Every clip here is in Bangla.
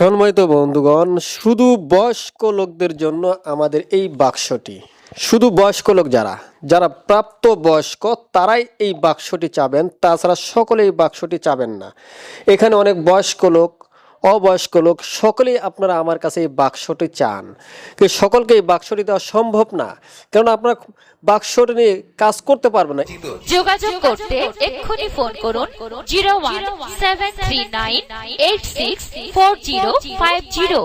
সম্মানিত বন্ধুগণ, শুধু বয়স্ক লোকদের জন্য আমাদের এই বাক্সটি, শুধু বয়স্ক লোক যারা যারা প্রাপ্ত বয়স্ক তারাই এই বাক্সটি চাবেন, তাছাড়া সকলে এই বাক্সটি চাবেন না। এখানে অনেক বয়স্ক লোক অবয়স্ক লোক সকলেই আপনারা আমার কাছে এই বাক্সটি চান। কিন্তু সকলকে এই বাক্সটি দেওয়া সম্ভব না কারণ আপনারা বাক্সটি নিয়ে কাজ করতে পারবে না। যোগাযোগ করতে এক্ষুনি ফোন করুন zero one seven three nine eight six four zero five zero.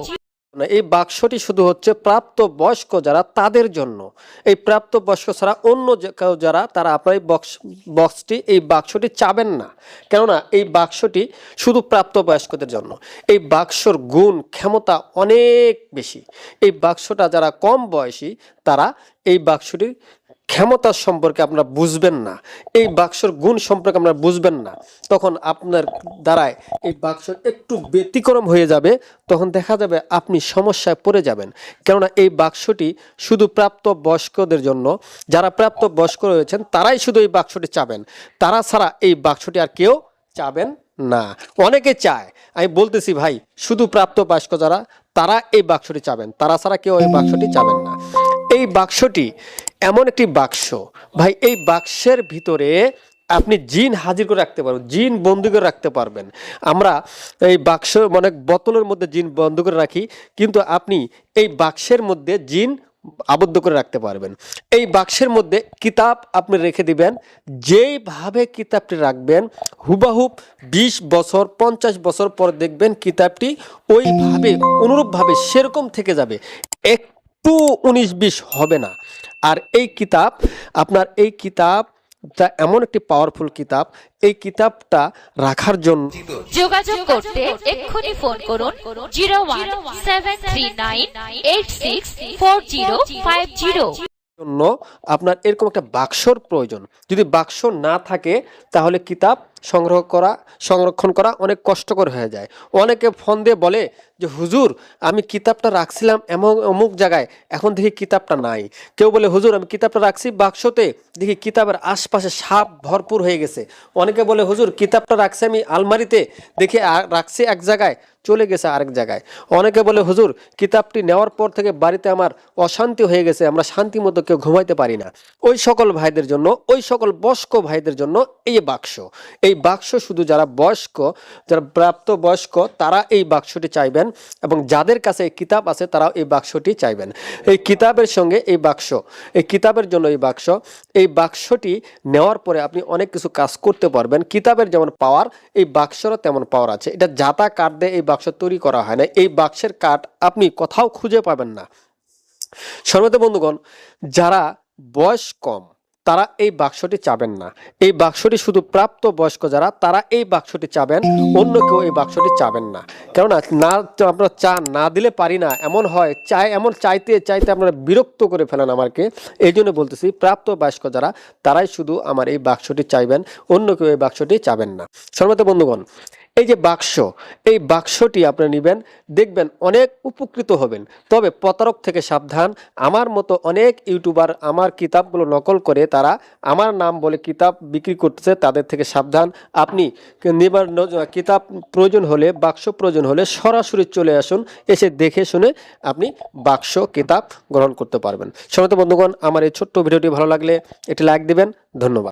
এই বাক্সটি শুধু হচ্ছে প্রাপ্ত বয়স্ক যারা তাদের জন্য। এই প্রাপ্ত বয়স্ক ছাড়া অন্য কেউ যারা, তারা আপনার এই বক্স, বক্সটি, এই বাক্সটি চাবেন না। কেননা এই বাক্সটি শুধু প্রাপ্ত বয়স্কদের জন্য। এই বাক্সর গুণ, ক্ষমতা অনেক বেশি। এই বাক্সটা যারা কম বয়সী, তারা এই বাক্সটির ক্ষমতা সম্পর্কে আপনারা বুঝবেন না, এই বাক্সর গুণ সম্পর্কে আপনারা বুঝবেন না, তখন আপনার দ্বারায় এই বাক্স একটু ব্যতিক্রম হয়ে যাবে, তখন দেখা যাবে আপনি সমস্যায় পড়ে যাবেন। কেননা এই বাক্সটি শুধু প্রাপ্ত বয়স্কদের জন্য, যারা প্রাপ্ত বয়স্ক রয়েছেন তারাই শুধু এই বাক্সটি চাবেন, তারা ছাড়া এই বাক্সটি আর কেউ চাবেন না। অনেকে চায়, আমি বলতেছি ভাই, শুধু প্রাপ্ত বয়স্ক যারা, তারা এই বাক্সটি চাবেন, তারা ছাড়া কেউ এই বাক্সটি চাবেন না। এই বাক্সটি এমন একটি বাক্স। ভাই, এই বাক্সের ভিতরে আপনি জিন হাজির করে রাখতে পারবেন, জিন বন্দি করে রাখতে পারবেন। আমরা এই বাক্স মানে বোতলের মধ্যে জিন বন্ধ করে রাখি, কিন্তু আপনি এই বাক্সের মধ্যে জিন আবদ্ধ করে রাখতে পারবেন। এই বাক্সের মধ্যে কিতাব আপনি রেখে দিবেন, যেইভাবে কিতাবটি রাখবেন হুবাহুব বিশ বছর, পঞ্চাশ বছর পর দেখবেন কিতাবটি ওইভাবে, অনুরূপভাবে সেরকম থেকে যাবে। একটু উনিশ বিশ হবে না। আর এই কিতাব আপনার এই কিতাব এমন একটি পাওয়ারফুল কিতাব এই কিতাবটা রাখার জন্য যোগাযোগ করতে এক্ষুনি ফোন করুন zero one seven three nine eight six four zero five zero. জন্য আপনার এরকম একটা বাক্সর প্রয়োজন। যদি বাক্স না থাকে তাহলে কিতাব সংগ্রহ করা, সংরক্ষণ করা অনেক কষ্টকর হয়ে যায়। অনেকে ফোন দিয়ে বলে যে, হুজুর, আমি কিতাবটা রাখছিলাম এমন অমুক জায়গায়, এখন দেখি কিতাবটা নাই। কেউ বলে, হুজুর, আমি কিতাবটা রাখছি বাক্সতে, দেখি কিতাবের আশপাশে সাপ ভরপুর হয়ে গেছে। অনেকে বলে, হুজুর, কিতাবটা রাখছি আমি আলমারিতে, দেখি রাখছি এক জায়গায়, চলে গেছে আরেক জায়গায়। অনেকে বলে, হুজুর, কিতাবটি নেওয়ার পর থেকে বাড়িতে আমার অশান্তি হয়ে গেছে, আমরা শান্তি মতো কেউ ঘুমাইতে পারি না। ওই সকল ভাইদের জন্য, ওই সকল বয়স্ক ভাইদের জন্য এই বাক্স, এই বাক্স শুধু যারা বয়স্ক, যারা প্রাপ্ত বয়স্ক তারা এই বাক্সটি চাইবেন এবং যাদের কাছে এই কিতাব আছে, তারাও এই বাক্সটি চাইবেন। এই কিতাবের সঙ্গে এই বাক্স, এই কিতাবের জন্য এই বাক্স, এই বাক্সটি নেওয়ার পরে আপনি অনেক কিছু কাজ করতে পারবেন। কিতাবের যেমন পাওয়ার, এই বাক্সেরও তেমন পাওয়ার আছে। এটা জাতা কাঠ দিয়ে এই বাক্স তৈরি করা হয় না। এই বাক্সের কাঠ আপনি কোথাও খুঁজে পাবেন না। সর্বত বন্ধুগণ, যারা বয়স কম তারা এই বাক্সটি চাবেন না। এই বাক্সটি শুধু প্রাপ্ত বয়স্ক যারা, তারা এই বাক্সটি চাবেন, অন্য কেউ এই বাক্সটি চাবেন না। কেননা, না, আমরা চা না দিলে পারি না, এমন হয় চাই এমন চাইতে চাইতে আপনারা বিরক্ত করে ফেলেন আমাকে। এই জন্য বলতেছি প্রাপ্ত বয়স্ক যারা, তারাই শুধু আমার এই বাক্সটি চাইবেন, অন্য কেউ এই বাক্সটি চাবেন না। সর্বত বন্ধুগণ এই যে বাক্স, এই বাক্সটি আপনি নেবেন, দেখবেন অনেক উপকৃত হবেন। তবে প্রতারক থেকে সাবধান, আমার মতো অনেক ইউটিউবার আমার কিতাবগুলো নকল করে তারা আমার নাম বলে কিতাব বিক্রি করতেছে, তাদের থেকে সাবধান। আপনি নেবার কিতাব প্রয়োজন হলে, বাক্স প্রয়োজন হলে সরাসরি চলে আসুন, এসে দেখে শুনে আপনি বাক্স, কিতাব গ্রহণ করতে পারবেন। সমস্ত বন্ধুগণ, আমার এই ছোট্ট ভিডিওটি ভালো লাগলে এটি লাইক দিবেন। ধন্যবাদ।